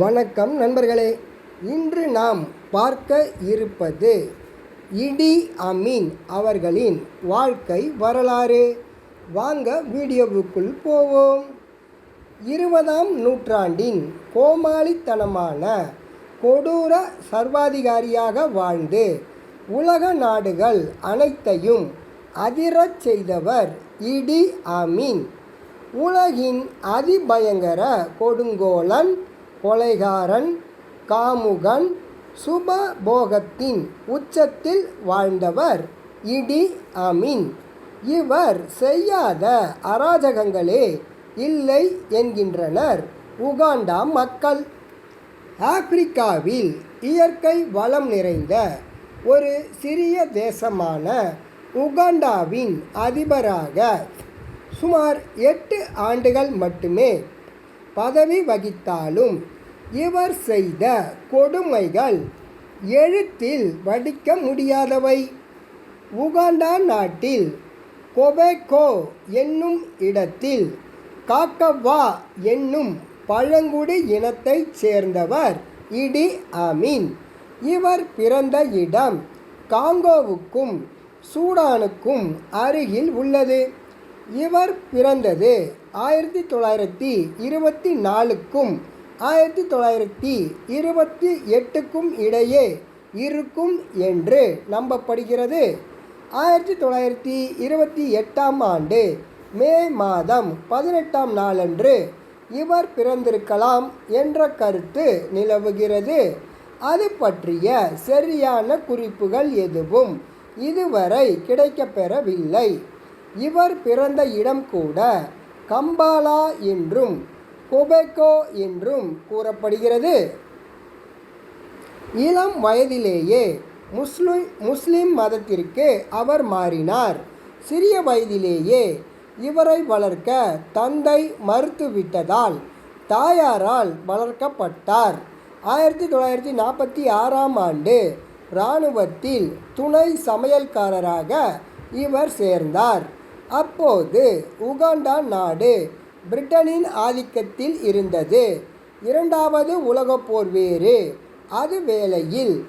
வணக்கம் நண்பர்களே இன்று நாம் பார்க்க இருப்பது இடி அமீன் அவர்களின் வாழ்க்கை வரலாறு. வாங்க வீடியோவுக்குள் போவோம். இருபதாம் நூற்றாண்டின் கோமாளித்தனமான கொடூர சர்வாதிகாரியாக வாழ்ந்து உலக நாடுகள் அனைத்தையும் அதிரச் செய்தவர் இடி அமீன். உலகின் அதிபயங்கர கொடுங்கோலன் கொலைகாரன் காமுகன் சுபபோகத்தின் உச்சத்தில் வாழ்ந்தவர். இடி அமீன். இவர் செய்யாத அராஜகங்களே இல்லை என்கின்றனர். உகாண்டா மக்கள். ஆப்பிரிக்காவில் இயற்கை வளம் நிறைந்த ஒரு சிறிய தேசமான உகாண்டாவின் அதிபராக சுமார் எட்டு ஆண்டுகள் மட்டுமே பதவி வகித்தாலும் இவர் செய்த கொடுமைகள் எழுத்தில் வடிக்க முடியாதவை. உகாண்டா நாட்டில் கொபேக்கோ என்னும் இடத்தில் காக்கவா என்னும் பழங்குடி இனத்தைச் சேர்ந்தவர் இடி அமீன் இவர் பிறந்த இடம் காங்கோவுக்கும் சூடானுக்கும் அருகில் உள்ளது. இவர் பிறந்தது ஆயிரத்தி தொள்ளாயிரத்தி இருபத்தி நாலுக்கும் ஆயிரத்தி தொள்ளாயிரத்தி இருபத்தி எட்டுக்கும் இடையே இருக்கும் என்று நம்பப்படுகிறது. ஆயிரத்தி தொள்ளாயிரத்தி இருபத்தி எட்டாம் ஆண்டு மே மாதம் பதினெட்டாம் நாளன்று இவர் பிறந்திருக்கலாம் என்ற கருத்து நிலவுகிறது. அது பற்றிய சரியான குறிப்புகள் எதுவும் இதுவரை கிடைக்கப்பெறவில்லை. இவர் பிறந்த இடம் கூட கம்பாலா என்றும் கொபெக்கோ என்றும் கூறப்படுகிறது. இளம் வயதிலேயே முஸ்லிம் முஸ்லிம் மதத்திற்கு அவர் மாறினார். சிறிய வயதிலேயே இவரை வளர்க்க தந்தை மறுத்துவிட்டதால் தாயாரால் வளர்க்கப்பட்டார். ஆயிரத்தி தொள்ளாயிரத்தி நாற்பத்தி ஆறாம் ஆண்டு இராணுவத்தில் துணை சமையல்காரராக இவர் சேர்ந்தார். அப்போது உகாண்டா நாடு பிரிட்டனின் ஆதிக்கத்தில் இருந்தது. இரண்டாவது உலகப் போர் வேறு. அது வேளையில்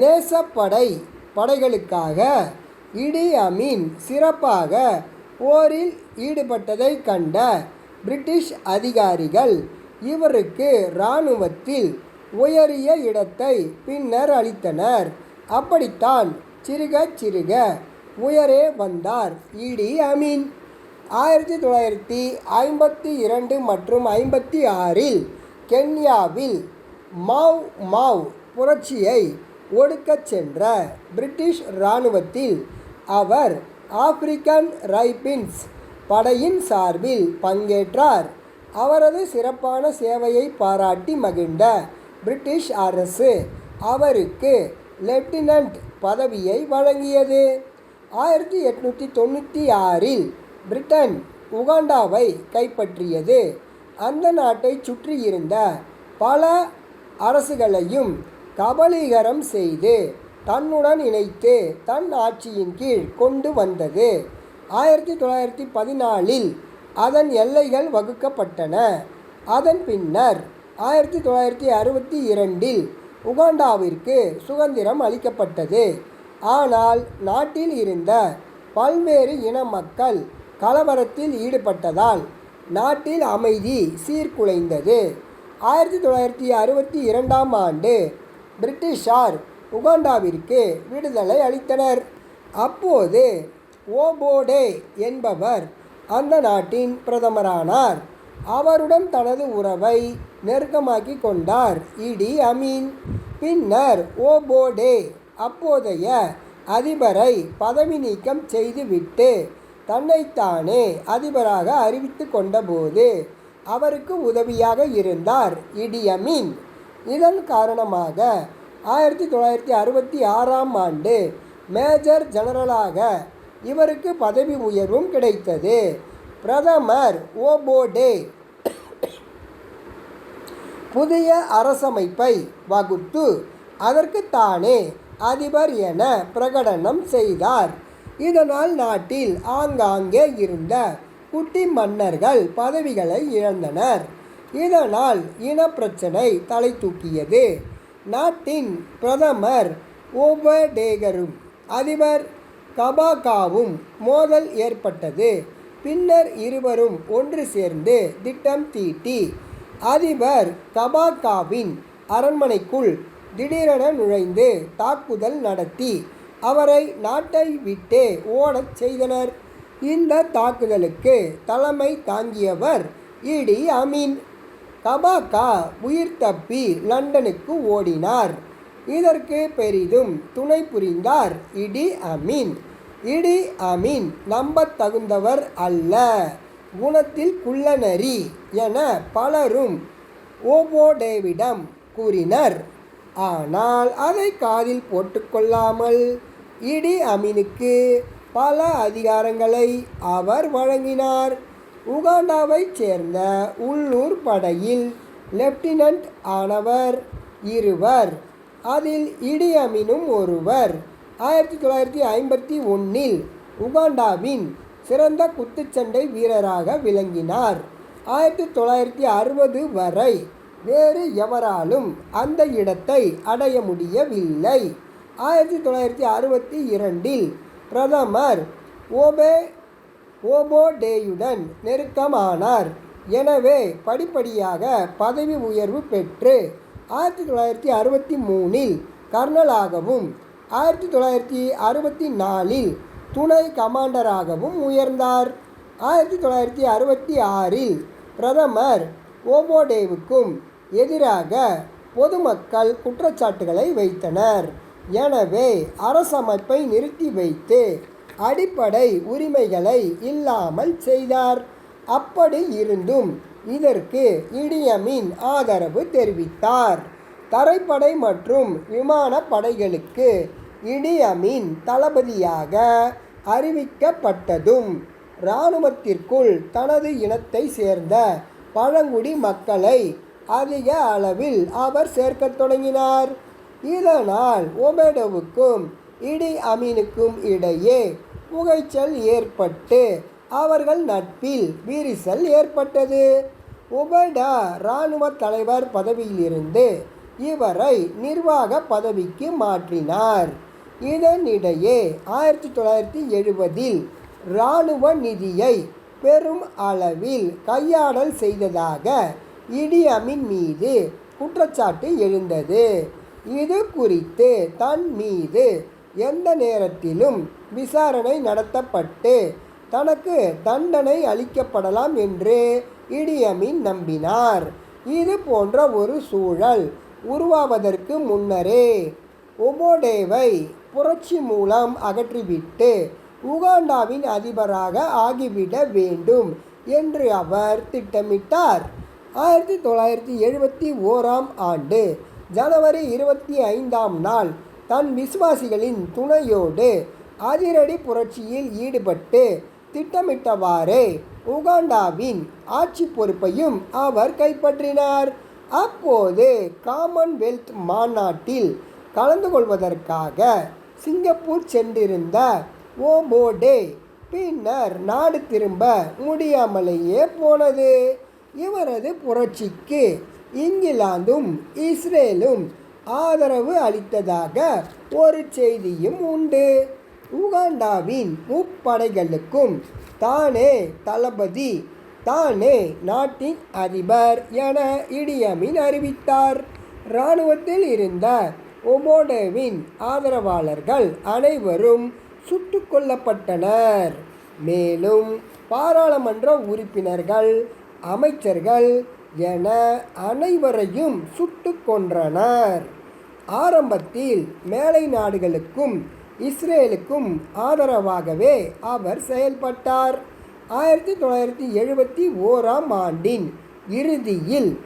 நேசப்படை படைகளுக்காக இடி அமீன் சிறப்பாக போரில் ஈடுபட்டதை கண்ட பிரிட்டிஷ் அதிகாரிகள் இவருக்கு இராணுவத்தில் உயரிய இடத்தை பின்னர் அளித்தனர். அப்படித்தான் சிறுக சிறுக உயரே வந்தார் இடி அமீன். ஆயிரத்தி தொள்ளாயிரத்தி ஐம்பத்தி இரண்டு மற்றும் ஐம்பத்தி ஆறில் கென்யாவில் மாவ் மாவ் புரட்சியை ஒடுக்கச் சென்ற பிரிட்டிஷ் இராணுவத்தில் அவர் ஆப்பிரிக்கன் ரைபின்ஸ் படையின் சார்பில் பங்கேற்றார். அவரது சிறப்பான சேவையை பாராட்டி மகிழ்ந்த பிரிட்டிஷ் அரசு அவருக்கு லெப்டினன்ட் பதவியை வழங்கியது. ஆயிரத்தி எட்நூற்றி தொண்ணூற்றி ஆறில் பிரிட்டன் உகாண்டாவை கைப்பற்றியது. அந்த நாட்டை சுற்றியிருந்த பல அரசுகளையும் கபலீகரம் செய்து தன்னுடன் இணைத்து தன் ஆட்சியின் கீழ் கொண்டு வந்தது. ஆயிரத்தி தொள்ளாயிரத்தி பதினாலில் அதன் எல்லைகள் வகுக்கப்பட்டன. அதன் பின்னர் ஆயிரத்தி தொள்ளாயிரத்தி அறுபத்தி இரண்டில் உகாண்டாவிற்கு சுதந்திரம் அளிக்கப்பட்டது. ஆனால் நாட்டில் இருந்த பல்வேறு இன மக்கள் கலவரத்தில் ஈடுபட்டதால் நாட்டில் அமைதி சீர்குலைந்தது. ஆயிரத்தி தொள்ளாயிரத்தி அறுபத்தி இரண்டாம் ஆண்டு பிரிட்டிஷார் உகாண்டாவிற்கு விடுதலை அளித்தனர். அப்போது ஓபோடே என்பவர் அந்த நாட்டின் பிரதமரானார். அவருடன் தனது உறவை நெருக்கமாக்கி கொண்டார் இடி அமீன். பின்னர் ஓபோடே அப்போதைய அதிபரை பதவி நீக்கம் செய்துவிட்டு தன்னைத்தானே அதிபராக அறிவித்து கொண்டபோது அவருக்கு உதவியாக இருந்தார் இடியமின். இதன் காரணமாக ஆயிரத்தி தொள்ளாயிரத்தி அறுபத்தி ஆறாம் ஆண்டு மேஜர் ஜெனரலாக இவருக்கு பதவி உயர்வும் கிடைத்தது. பிரதமர் ஓபோடே புதிய அரசமைப்பை வகுத்து அதற்கு தானே அதிபர் என பிரகடனம் செய்தார். இதனால் நாட்டில் ஆங்காங்கே இருந்த குட்டி மன்னர்கள் பதவிகளை இழந்தனர். இதனால் இனப்பிரச்சனை தலை தூக்கியது. நாட்டின் பிரதமர் ஓபடேகரும் அதிபர் கபாகாவும் மோதல் ஏற்பட்டது. பின்னர் இருவரும் ஒன்று சேர்ந்து திட்டம் தீட்டி அதிபர் கபாகாவின் அரண்மனைக்குள் திடீரென நுழைந்து தாக்குதல் நடத்தி அவரை நாட்டை விட்டே ஓடச் செய்தனர். இந்த தாக்குதலுக்கு தலைமை தாங்கியவர் இடி அமீன். கபாக்கா உயிர் தப்பி லண்டனுக்கு ஓடினார். இதற்கு பெரிதும் துணை புரிந்தார் இடி அமீன். இடி அமீன் நம்பத் தகுந்தவர் அல்ல குணத்தில் குள்ளநரி என பலரும் ஓபோடேவிடம் கூறினர். ஆனால் அதை காதில் போட்டுக்கொள்ளாமல் இடி அமீனுக்கு பல அதிகாரங்களை அவர் வழங்கினார். உகாண்டாவைச் சேர்ந்த உள்ளூர் படையில் லெப்டினன்ட் ஆனவர் இருவர் அதில் இடி அமீனும் ஒருவர். ஆயிரத்தி தொள்ளாயிரத்தி ஐம்பத்தி ஒன்றில் உகாண்டாவின் சிறந்த குத்துச்சண்டை வீரராக விளங்கினார். ஆயிரத்தி தொள்ளாயிரத்தி அறுபது வரை வேறு எவராலும் அந்த இடத்தை அடைய முடியவில்லை. ஆயிரத்தி தொள்ளாயிரத்தி அறுபத்தி இரண்டில் பிரதமர் ஓபே ஓபோடேயுடன் நெருக்கமானார். எனவே படிப்படியாக பதவி உயர்வு பெற்று ஆயிரத்தி தொள்ளாயிரத்தி அறுபத்தி மூணில் கர்னலாகவும் ஆயிரத்தி தொள்ளாயிரத்தி அறுபத்தி நாலில் துணை கமாண்டராகவும் உயர்ந்தார். ஆயிரத்தி தொள்ளாயிரத்தி அறுபத்தி ஆறில் பிரதமர் ஓபோடேவுக்கும் எதிராக பொதுமக்கள் குற்றச்சாட்டுகளை வைத்தனர். எனவே அரசமைப்பை நிறுத்தி வைத்து அடிப்படை உரிமைகளை இல்லாமல் செய்தார். அப்படி இருந்தும் இதற்கு இடியமின் ஆதரவு தெரிவித்தார். தரைப்படை மற்றும் விமானப்படைகளுக்கு இடியமின் தளபதியாக அறிவிக்கப்பட்டதும் இராணுவத்திற்குள் தனது இனத்தை சேர்ந்த பழங்குடி மக்களை அதிக அளவில் அவர் சேர்க்கத் தொடங்கினார். இதனால் ஒபேடோவுக்கும் இடி அமீனுக்கும் இடையே புகைச்சல் ஏற்பட்டு அவர்கள் நட்பில் விரிசல் ஏற்பட்டது. உபேடா இராணுவ தலைவர் பதவியிலிருந்து இவரை நிர்வாக பதவிக்கு மாற்றினார். இதனிடையே ஆயிரத்தி தொள்ளாயிரத்தி எழுபதில் இராணுவ நிதியை பெரும் அளவில் கையாடல் செய்ததாக இடி அமீன் மீது குற்றச்சாட்டு எழுந்தது. இது குறித்து தன் மீது எந்த நேரத்திலும் விசாரணை நடத்தப்பட்டு தனக்கு தண்டனை அளிக்கப்படலாம் என்று இடியமின் நம்பினார். இது போன்ற ஒரு சூழல் உருவாவதற்கு முன்னரே ஒபோடேவை புரட்சி மூலம் அகற்றிவிட்டு உகாண்டாவின் அதிபராக ஆகிவிட வேண்டும் என்று அவர் திட்டமிட்டார். ஆயிரத்தி தொள்ளாயிரத்தி எழுபத்தி ஓராம் ஆண்டு ஜனவரி இருபத்தி ஐந்தாம் நாள் தன் விசுவாசிகளின் துணையோடு அதிரடி புரட்சியில் ஈடுபட்டு திட்டமிட்டவாறே உகாண்டாவின் ஆட்சி பொறுப்பையும் அவர் கைப்பற்றினார். அப்போது காமன்வெல்த் மாநாட்டில் கலந்து கொள்வதற்காக சிங்கப்பூர் சென்றிருந்த ஓபோடே பின்னர் நாடு திரும்ப முடியாமலேயே போனது. இவரது புரட்சிக்கு இங்கிலாந்தும் இஸ்ரேலும் ஆதரவு அளித்ததாக ஒரு செய்தியும் உண்டு. உகாண்டாவின் முப்படைகளுக்கும் தானே தளபதி தானே நாட்டின் அதிபர் என இடியமின் அறிவித்தார். இராணுவத்தில் இருந்த ஒமோடோவின் ஆதரவாளர்கள் அனைவரும் சுட்டு கொல்லப்பட்டனர். மேலும் பாராளுமன்ற உறுப்பினர்கள் அமைச்சர்கள் என அனைவரையும் சுட்டு கொன்றனர். ஆரம்பத்தில் மேலை நாடுகளுக்கும் இஸ்ரேலுக்கும் ஆதரவாகவே அவர் செயல்பட்டார். ஆயிரத்தி தொள்ளாயிரத்தி எழுபத்தி ஓராம் ஆண்டின் இறுதியில்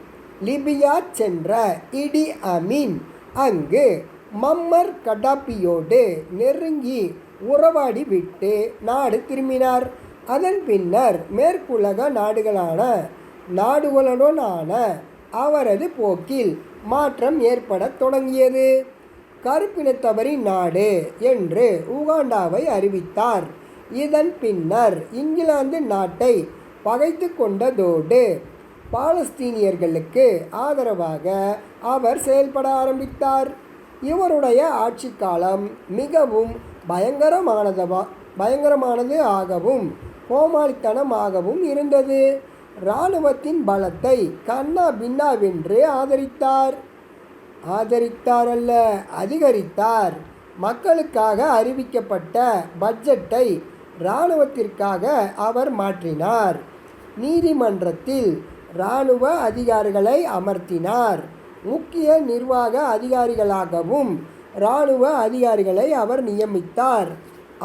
லிபியா சென்ற இடி அமீன் அங்கு மம்மர் கடாப்பியோடு நெருங்கி உறவாடி விட்டு நாடு திரும்பினார். அதன் பின்னர் மேற்குலக நாடுகளான நாடுகளுடனான அவரது போக்கில் மாற்றம் ஏற்படத் தொடங்கியது. கருப்பினத்தவரின் நாடு என்று உகாண்டாவை அறிவித்தார். இதன் பின்னர் இங்கிலாந்து நாட்டை பகைத்து கொண்டதோடு பாலஸ்தீனியர்களுக்கு ஆதரவாக அவர் செயல்பட ஆரம்பித்தார். இவருடைய ஆட்சி காலம் மிகவும் பயங்கரமானதவா பயங்கரமானது ஆகவும் கோமாளித்தனமாகவும் இருந்தது. இராணுவத்தின் பலத்தை கண்ணா பின்னாவென்று ஆதரித்தார் ஆதரித்தார். அல்ல அதிகரித்தார். மக்களுக்காக அறிவிக்கப்பட்ட பட்ஜெட்டை இராணுவத்திற்காக அவர் மாற்றினார். நீதிமன்றத்தில் இராணுவ அதிகாரிகளை அமர்த்தினார். முக்கிய நிர்வாக அதிகாரிகளாகவும் இராணுவ அதிகாரிகளை அவர் நியமித்தார்.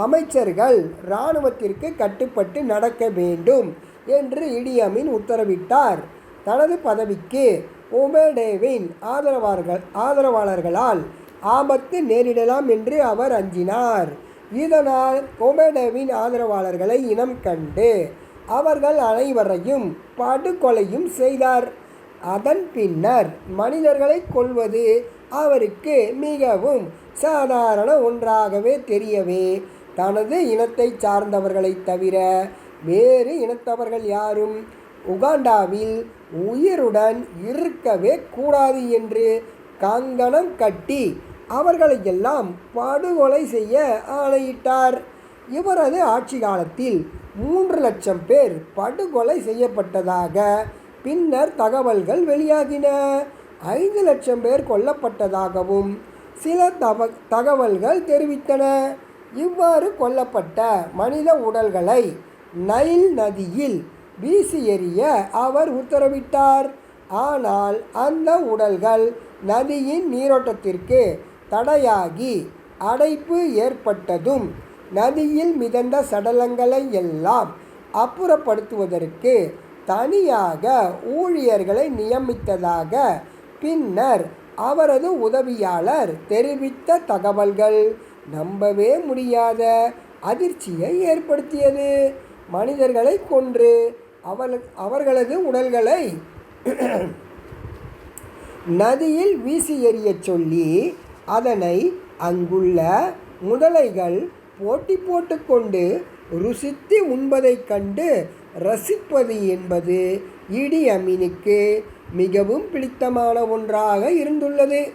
அமைச்சர்கள் இராணுவத்திற்கு கட்டுப்பட்டு நடக்க வேண்டும் என்று இடியமின் உத்தரவிட்டார். தனது பதவிக்கு ஒமேடேவின் ஆதரவாளர்கள் ஆதரவாளர்களால் ஆபத்து நேரிடலாம் என்று அவர் அஞ்சினார். இதனால் ஒமேடேவின் ஆதரவாளர்களை இனம் கண்டு அவர்கள் அனைவரையும் படுகொலையும் செய்தார். அதன் பின்னர் மனிதர்களை கொல்வது அவருக்கு மிகவும் சாதாரண ஒன்றாகவே தெரியவே தனது இனத்தை சார்ந்தவர்களை தவிர வேறு இனத்தவர்கள் யாரும் உகாண்டாவில் உயிருடன் இருக்கவே கூடாது என்று கங்கணம் கட்டி அவர்களையெல்லாம் படுகொலை செய்ய ஆணையிட்டார். இவரது ஆட்சி காலத்தில் மூன்று லட்சம் பேர் படுகொலை செய்யப்பட்டதாக பின்னர் தகவல்கள் வெளியாகின. ஐந்து லட்சம் பேர் கொல்லப்பட்டதாகவும் சில தவ தகவல்கள் தெரிவித்தன. இவ்வாறு கொல்லப்பட்ட மனித உடல்களை நைல் நதியில் வீசி எறிய அவர் உத்தரவிட்டார். ஆனால் அந்த உடல்கள் நதியின் நீரோட்டத்திற்கு தடையாகி அடைப்பு ஏற்பட்டதும் நதியில் மிதந்த சடலங்களை எல்லாம் அப்புறப்படுத்துவதற்கு தனியாக ஊழியர்களை நியமித்ததாக பின்னர் அவரது உதவியாளர் தெரிவித்த தகவல்கள். நம்பவே முடியாத அதிர்ச்சியை ஏற்படுத்தியது. மனிதர்களை கொன்று அவள் அவர்களது உடல்களை நதியில் வீசி எறியச் சொல்லி அதனை அங்குள்ள முதலைகள் போட்டி போட்டுக்கொண்டு ருசித்து உண்பதைக் கண்டு ரசிப்பது என்பது இடி அமீனுக்கு மிகவும் பிடித்தமான ஒன்றாக இருந்துள்ளது.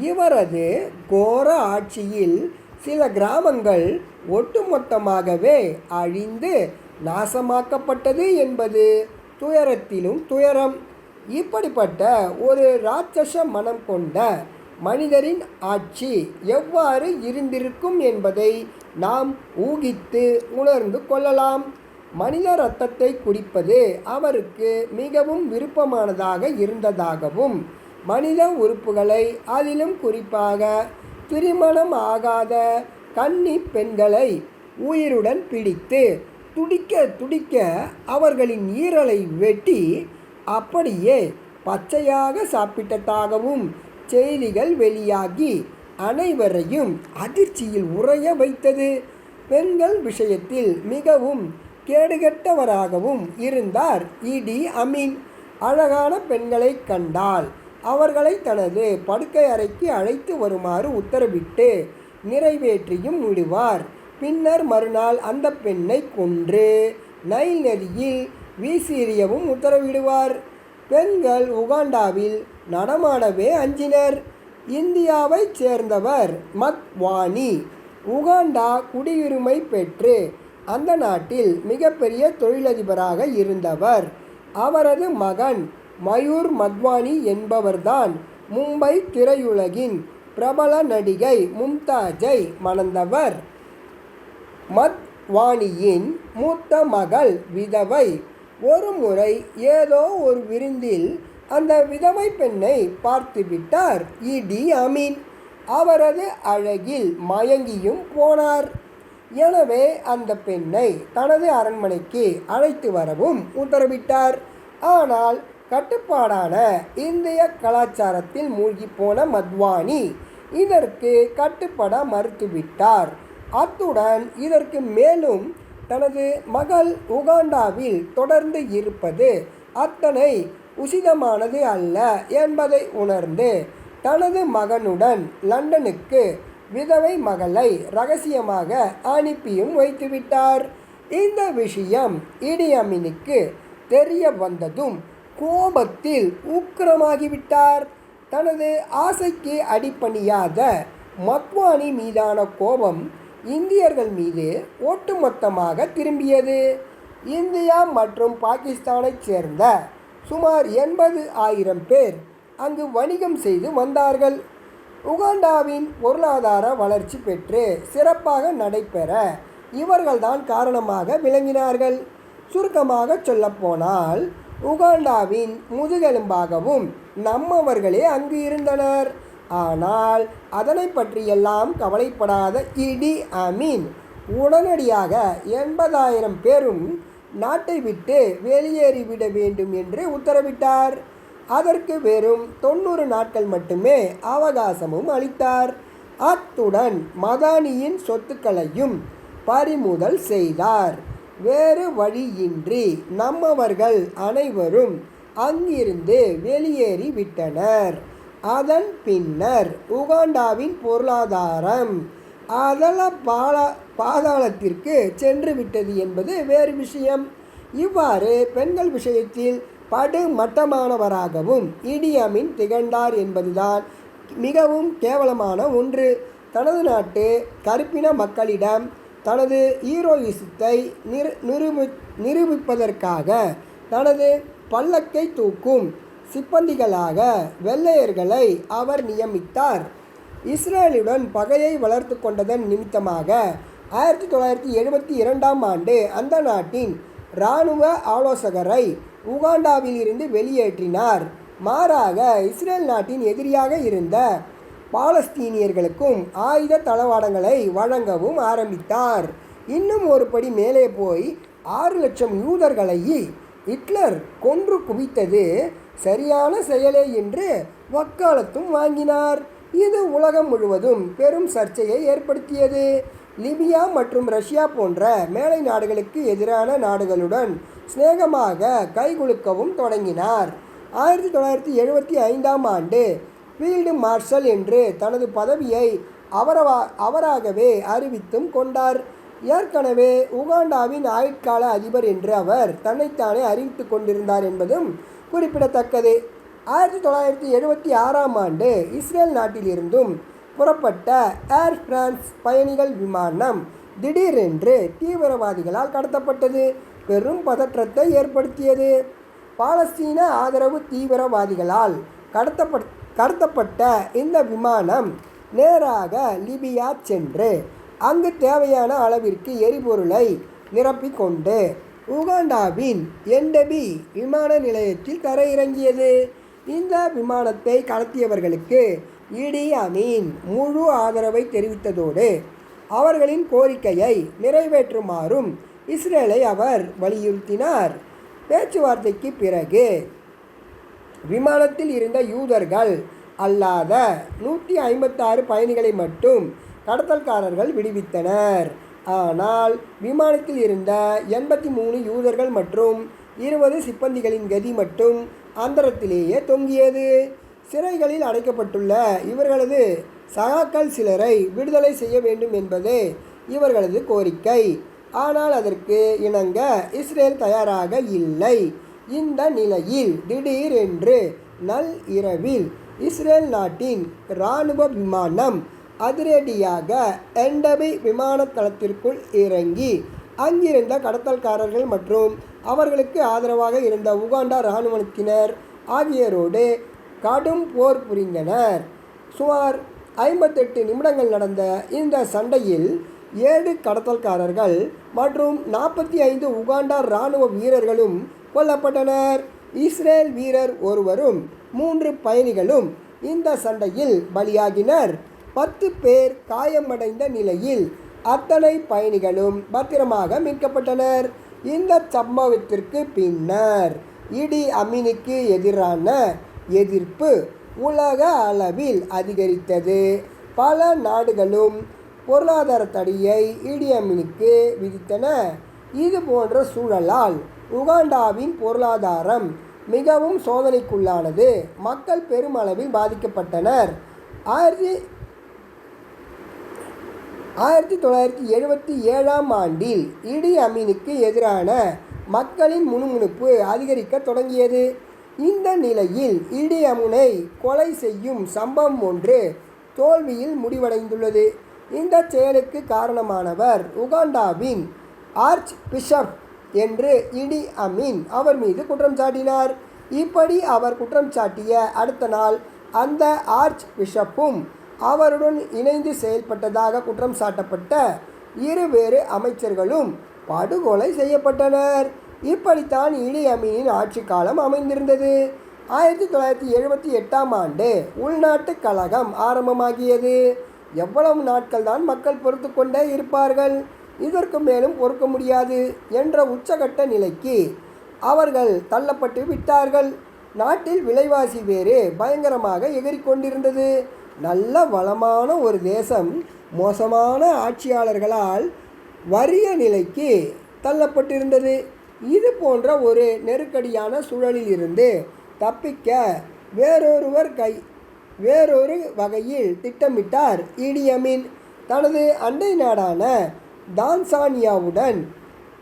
இவரது கோர ஆட்சியில் சில கிராமங்கள் ஒட்டுமொத்தமாகவே அழிந்து நாசமாக்கப்பட்டது என்பது துயரத்திலும் துயரம். இப்படிப்பட்ட ஒரு ராட்சச மனம் கொண்ட மனிதரின் ஆட்சி எவ்வாறு இருந்திருக்கும் என்பதை நாம் ஊகித்து உணர்ந்து கொள்ளலாம். மனித இரத்தத்தை குடிப்பது அவருக்கு மிகவும் விருப்பமானதாக இருந்ததாகவும் மனித உறுப்புகளை அதிலும் குறிப்பாக திருமணம் ஆகாத கன்னி பெண்களை உயிருடன் பிடித்து துடிக்க துடிக்க அவர்களின் ஈரலை வெட்டி அப்படியே பச்சையாக சாப்பிட்டதாகவும் செய்திகள் வெளியாகி அனைவரையும் அதிர்ச்சியில் உறைய வைத்தது. பெண்கள் விஷயத்தில் மிகவும் கேடுகெட்டவராகவும் இருந்தார் இடி அமீன். அழகான பெண்களை கண்டால் அவர்களை தனது படுக்கை அறைக்கு அழைத்து வருமாறு உத்தரவிட்டு நிறைவேற்றியும் விடுவார். பின்னர் மறுநாள் அந்த பெண்ணை கொன்று நைல் நதியில் வீசியறியவும் உத்தரவிடுவார். பெண்கள் உகாண்டாவில் நடமாடவே அஞ்சினர். இந்தியாவைச் சேர்ந்தவர் மத்வானி. உகாண்டா குடியுரிமை பெற்று அந்த நாட்டில் மிகப்பெரிய தொழிலதிபராக இருந்தவர். அவரது மகன் மயூர் மத்வானி என்பவர்தான் மும்பை திரையுலகின் பிரபல நடிகை மும்தாஜை மணந்தவர். மத்வானியின் மூத்த மகள் விதவை. ஒரு முறை ஏதோ ஒரு விருந்தில் அந்த விதவை பெண்ணை பார்த்துவிட்டார் இடி அமீன். அவரது அழகில் மயங்கியும் போனார். எனவே அந்த பெண்ணை தனது அரண்மனைக்கு அழைத்து வரவும் உத்தரவிட்டார். ஆனால் கட்டுப்பாடான இந்திய கலாச்சாரத்தில் மூழ்கி போன மத்வானி இதற்கு கட்டுப்பட மறுத்துவிட்டார். அத்துடன் இதற்கு மேலும் தனது மகள் உகாண்டாவில் தொடர்ந்து இருப்பது அத்தனை உசிதமானது அல்ல என்பதை உணர்ந்து தனது மகனுடன் லண்டனுக்கு விதவை மகளை ரகசியமாக அனுப்பியும் வைத்துவிட்டார். இந்த விஷயம் இடியமினுக்கு தெரிய வந்ததும் கோபத்தில் உக்கிரமாகிவிட்டார். தனது ஆசைக்கு அடிப்பணியாத மத்வானி மீதான கோபம் இந்தியர்கள் மீது ஒட்டுமொத்தமாக திரும்பியது. இந்தியா மற்றும் பாகிஸ்தானைச் சேர்ந்த சுமார் எண்பது ஆயிரம் பேர் அங்கு வணிகம் செய்து வந்தார்கள். உகாண்டாவின் பொருளாதார வளர்ச்சி பெற்று சிறப்பாக நடைபெற இவர்கள்தான் காரணமாக விளங்கினார்கள். சுருக்கமாக சொல்லப்போனால் உகாண்டாவின் முதுகெலும்பாகவும் நம்மவர்களே அங்கு இருந்தனர். ஆனால் அதனை பற்றியெல்லாம் கவலைப்படாத இடி அமீன். உடனடியாக எண்பதாயிரம் பேரும் நாட்டை விட்டு வெளியேறிவிட வேண்டும் என்று உத்தரவிட்டார். அதற்கு வெறும் தொண்ணூறு நாட்கள் மட்டுமே அவகாசமும் அளித்தார். அத்துடன் மதானியின் சொத்துக்களையும் பறிமுதல் செய்தார். வேறு வழியின்றி நம்மவர்கள் அனைவரும் அங்கிருந்து வெளியேறி விட்டனர் அதன் பின்னர் உகாண்டாவின் பொருளாதாரம் அதள பால பாதாளத்திற்கு சென்று விட்டது என்பது வேறு விஷயம். இவ்வாறு பெண்கள் விஷயத்தில் படு மட்டமானவராகவும் இடியமின் திகழ்ந்தார் என்பதுதான் மிகவும் கேவலமான ஒன்று. தனது நாட்டு கருப்பின மக்களிடம் தனது ஈரோயிசத்தை நிரு நிரூபி நிரூபிப்பதற்காக தனது பல்லக்கை தூக்கும் சிப்பந்திகளாக வெள்ளையர்களை அவர் நியமித்தார். இஸ்ரேலுடன் பகையை வளர்த்து கொண்டதன் நிமித்தமாக ஆயிரத்தி தொள்ளாயிரத்தி எழுபத்தி இரண்டாம் ஆண்டு அந்த நாட்டின் இராணுவ ஆலோசகரை உகாண்டாவிலிருந்து வெளியேற்றினார். மாறாக இஸ்ரேல் நாட்டின் எதிரியாக இருந்த பாலஸ்தீனியர்களுக்கும் ஆயுத தளவாடங்களை வழங்கவும் ஆரம்பித்தார். இன்னும் ஒருபடி மேலே போய் ஆறு லட்சம் யூதர்களை ஹிட்லர் கொன்று குவித்தது. சரியான செயலே என்று வக்காலத்தும் வாங்கினார். இது உலகம் முழுவதும் பெரும் சர்ச்சையை ஏற்படுத்தியது. லிபியா மற்றும் ரஷ்யா போன்ற மேலை நாடுகளுக்கு எதிரான நாடுகளுடன் சிநேகமாக கைகுலுக்கவும் தொடங்கினார். ஆயிரத்தி தொள்ளாயிரத்தி எழுபத்தி ஐந்தாம் ஆண்டு ஃபீல்டு மார்ஷல் என்று தனது பதவியை அவரவா அவராகவே அறிவித்தும் கொண்டார். ஏற்கனவே உகாண்டாவின் ஆயுட்கால அதிபர் என்று அவர் தன்னைத்தானே அறிவித்து கொண்டிருந்தார் என்பதும் குறிப்பிடத்தக்கது. ஆயிரத்தி தொள்ளாயிரத்தி எழுபத்தி ஆறாம் ஆண்டு இஸ்ரேல் நாட்டிலிருந்தும் புறப்பட்ட ஏர் பிரான்ஸ் பயணிகள் விமானம் திடீரென்று தீவிரவாதிகளால் கடத்தப்பட்டது. பெரும் பதற்றத்தை ஏற்படுத்தியது. பாலஸ்தீன ஆதரவு தீவிரவாதிகளால் கடத்தப்பட் கடத்தப்பட்ட இந்த விமானம் நேராக லிபியா சென்று அங்கு தேவையான அளவிற்கு எரிபொருளை நிரப்பிக்கொண்டு உகாண்டாவின் எண்டபி விமான நிலையத்தில் தரையிறங்கியது. இந்த விமானத்தை கடத்தியவர்களுக்கு இடி அமீன் முழு ஆதரவை தெரிவித்ததோடு அவர்களின் கோரிக்கையை நிறைவேற்றுமாறும் இஸ்ரேலை அவர் வலியுறுத்தினார். பேச்சுவார்த்தைக்கு பிறகு விமானத்தில் இருந்த யூதர்கள் அல்லாத நூற்றி ஐம்பத்தாறு பயணிகளை மட்டும் கடத்தல்காரர்கள் விடுவித்தனர். ஆனால் விமானத்தில் இருந்த எண்பத்தி மூணு யூதர்கள் மற்றும் இருபது சிப்பந்திகளின் கதி மட்டும் அந்தரத்திலேயே தொங்கியது. சிறைகளில் அடைக்கப்பட்டுள்ள இவர்களது சகாக்கள் சிலரை விடுதலை செய்ய வேண்டும் என்பதே இவர்களது கோரிக்கை. ஆனால் அதற்கு இணங்க இஸ்ரேல் தயாராக இல்லை. இந்த நிலையில் திடீரென்று நல் இரவில் இஸ்ரேல் நாட்டின் இராணுவ விமானம் அதிரடியாக எண்டபி விமானத்தளத்திற்குள் இறங்கி அங்கிருந்த கடத்தல்காரர்கள் மற்றும் அவர்களுக்கு ஆதரவாக இருந்த உகாண்டா இராணுவத்தினர் ஆகியோரோடு கடும் போர் புரிந்தனர். சுமார் ஐம்பத்தெட்டு நிமிடங்கள் நடந்த இந்த சண்டையில் ஏழு கடத்தல்காரர்கள் மற்றும் நாற்பத்தி ஐந்து உகாண்டா இராணுவ வீரர்களும் கொல்லப்பட்டனர். இஸ்ரேல் வீரர் ஒருவரும் மூன்று பயணிகளும் இந்த சண்டையில் பலியாகினர். பத்து பேர் காயமடைந்த நிலையில் அத்தனை பயணிகளும் பத்திரமாக மீட்கப்பட்டனர். இந்த சம்பவத்திற்கு பின்னர் இடி அமீனுக்கு எதிரான எதிர்ப்பு உலக அளவில் அதிகரித்தது. பல நாடுகளும் பொருளாதார தடையை இடி அமீனுக்கு விதித்தன. இது போன்ற சூழலால் உகாண்டாவின் பொருளாதாரம் மிகவும் சோதனைக்குள்ளானது. மக்கள் பெருமளவில் பாதிக்கப்பட்டனர். ஆயிரத்தி ஆயிரத்தி தொள்ளாயிரத்தி எழுபத்தி ஏழாம் ஆண்டில் இடி அமீனுக்கு எதிரான மக்களின் முணுமுணுப்பு அதிகரிக்க தொடங்கியது. இந்த நிலையில் இடி அமுனை கொலை செய்யும் சம்பவம் ஒன்று தோல்வியில் முடிவடைந்துள்ளது. இந்த செயலுக்கு காரணமானவர் உகாண்டாவின் ஆர்ச் பிஷப் என்று இடி அமீன் அவர் மீது குற்றம் சாட்டினார். இப்படி அவர் குற்றம் சாட்டிய அடுத்த நாள் அந்த ஆர்ச் பிஷப்பும் அவருடன் இணைந்து செயல்பட்டதாக குற்றம் சாட்டப்பட்ட இருவேறு அமைச்சர்களும் படுகொலை செய்யப்பட்டனர். இப்படித்தான் இடி அமீனின் ஆட்சி காலம் அமைந்திருந்தது. ஆயிரத்தி தொள்ளாயிரத்தி எழுபத்தி எட்டாம் ஆண்டு உள்நாட்டு கழகம் ஆரம்பமாகியது. எவ்வளவு நாட்கள் தான் மக்கள் பொறுத்து கொண்டே இருப்பார்கள்? இதற்கு மேலும் பொறுக்க முடியாது என்ற உச்சகட்ட நிலைக்கு அவர்கள் தள்ளப்பட்டு விட்டார்கள். நாட்டில் விலைவாசி வேறு பயங்கரமாக எகிரிக்கொண்டிருந்தது. நல்ல வளமான ஒரு தேசம் மோசமான ஆட்சியாளர்களால் வறிய நிலைக்கு தள்ளப்பட்டிருந்தது. இது போன்ற ஒரு நெருக்கடியான சூழலில் இருந்து தப்பிக்க வேறொருவர் கை வேறொரு வகையில் திட்டமிட்டார் இடியமின் தனது அண்டை நாடான தான்சானியாவுடன்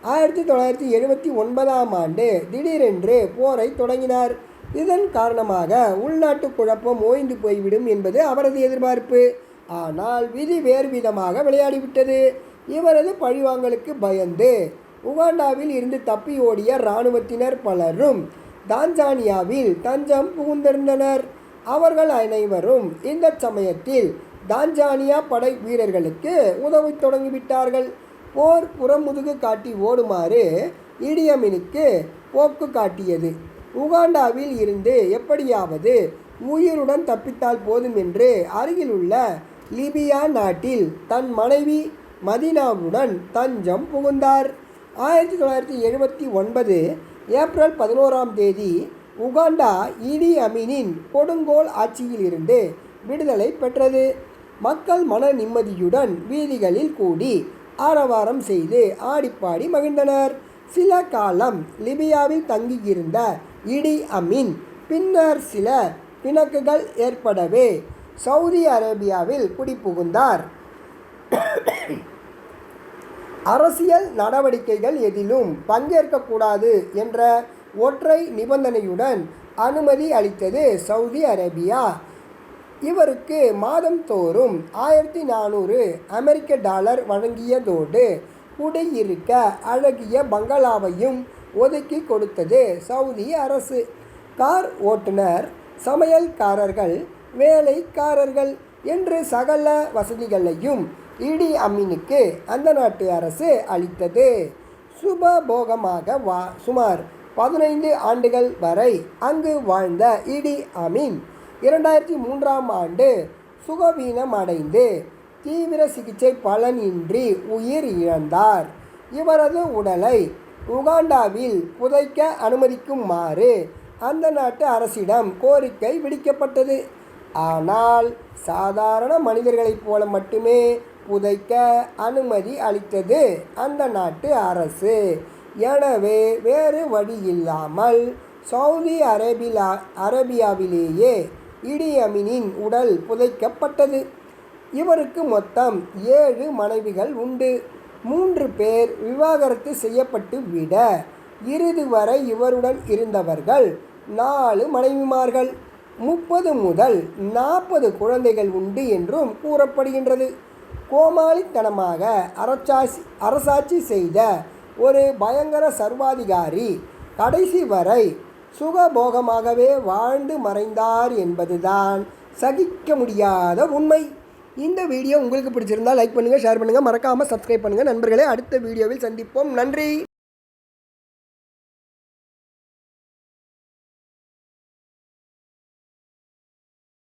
ஆயிரத்தி தொள்ளாயிரத்தி எழுபத்தி ஒன்பதாம் ஆண்டு திடீரென்று போரை தொடங்கினார். இதன் காரணமாக உள்நாட்டு குழப்பம் ஓய்ந்து போய்விடும் என்பது அவரது எதிர்பார்ப்பு. ஆனால் விதி வேறு விதமாக விளையாடிவிட்டது. இவரது பழிவாங்கலுக்கு பயந்து உகாண்டாவில் இருந்து தப்பி ஓடிய இராணுவத்தினர் பலரும் தான்சானியாவில் தஞ்சம் புகுந்திருந்தனர். அவர்கள் அனைவரும் இந்த சமயத்தில் தான்ஜானியா படை வீரர்களுக்கு உதவி தொடங்கிவிட்டார்கள். போர் புறமுதுகு காட்டி ஓடுமாறு இடியமினுக்கு போக்கு காட்டியது. உகாண்டாவில் இருந்து எப்படியாவது உயிருடன் தப்பித்தால் போதும் என்று அருகிலுள்ள லிபியா நாட்டில் தன் மனைவி மதினாவுடன் தஞ்சம் புகுந்தார். ஆயிரத்தி தொள்ளாயிரத்தி எழுபத்தி ஒன்பது ஏப்ரல் பதினோராம் தேதி உகாண்டா இடி அமீனின் கொடுங்கோல் ஆட்சியிலிருந்து விடுதலை பெற்றது. மக்கள் மன நிம்மதியுடன் வீதிகளில் கூடி ஆரவாரம் செய்து ஆடிப்பாடி மகிழ்ந்தனர். சில காலம் லிபியாவில் தங்கியிருந்த இடி அமீன் பின்னர் சில பிணக்குகள் ஏற்படவே சவுதி அரேபியாவில் குடிபுகுந்தார். அரசியல் நடவடிக்கைகள் எதிலும் பங்கேற்கக்கூடாது என்ற ஒற்றை நிபந்தனையுடன் அனுமதி அளித்தது சவுதி அரேபியா. இவருக்கு மாதந்தோறும் ஆயிரத்தி நானூறு அமெரிக்க டாலர் வழங்கியதோடு குடியிருக்க அழகிய பங்களாவையும் ஒதுக்கி கொடுத்தது சவுதி அரசு. கார் ஓட்டுநர் சமையல்காரர்கள் வேலைக்காரர்கள் என்று சகல வசதிகளையும் இடி அமீனுக்கு அந்த நாட்டு அரசு அளித்தது. சுபபோகமாக வா சுமார் பதினைந்து ஆண்டுகள் வரை அங்கு வாழ்ந்த இடி அமீன் இரண்டாயிரத்தி மூன்றாம் ஆண்டு சுகவீனம் அடைந்து தீவிர சிகிச்சை பலனின்றி உயிர் இழந்தார் இவரது உடலை உகாண்டாவில் புதைக்க அனுமதிக்குமாறு அந்த நாட்டு அரசிடம் கோரிக்கை விடுக்கப்பட்டது. ஆனால் சாதாரண மனிதர்களைப் போல மட்டுமே புதைக்க அனுமதி அளித்தது அந்த நாட்டு அரசு. எனவே வேறு வழி இல்லாமல் சவுதி அரேபியா அரேபியாவிலேயே இடியமீனின் உடல் புதைக்கப்பட்டது. இவருக்கு மொத்தம் ஏழு மனைவிகள் உண்டு. மூன்று பேர் விவாகரத்து செய்யப்பட்டு விட இறுதி வரை இவருடன் இருந்தவர்கள் நாலு மனைவிமார்கள். முப்பது முதல் நாற்பது குழந்தைகள் உண்டு என்றும் கூறப்படுகின்றது. கோமாளித்தனமாக அரசாட்சி அரசாட்சி செய்த ஒரு பயங்கர சர்வாதிகாரி கடைசி வரை சுகபோகமாகவே வாழ்ந்து மறைந்தார் என்பதுதான். சகிக்க முடியாத உண்மை. இந்த வீடியோ உங்களுக்கு பிடிச்சிருந்தால் லைக் பண்ணுங்கள் ஷேர் பண்ணுங்கள் மறக்காமல் சப்ஸ்கிரைப் பண்ணுங்கள் நண்பர்களே அடுத்த வீடியோவில் சந்திப்போம். நன்றி.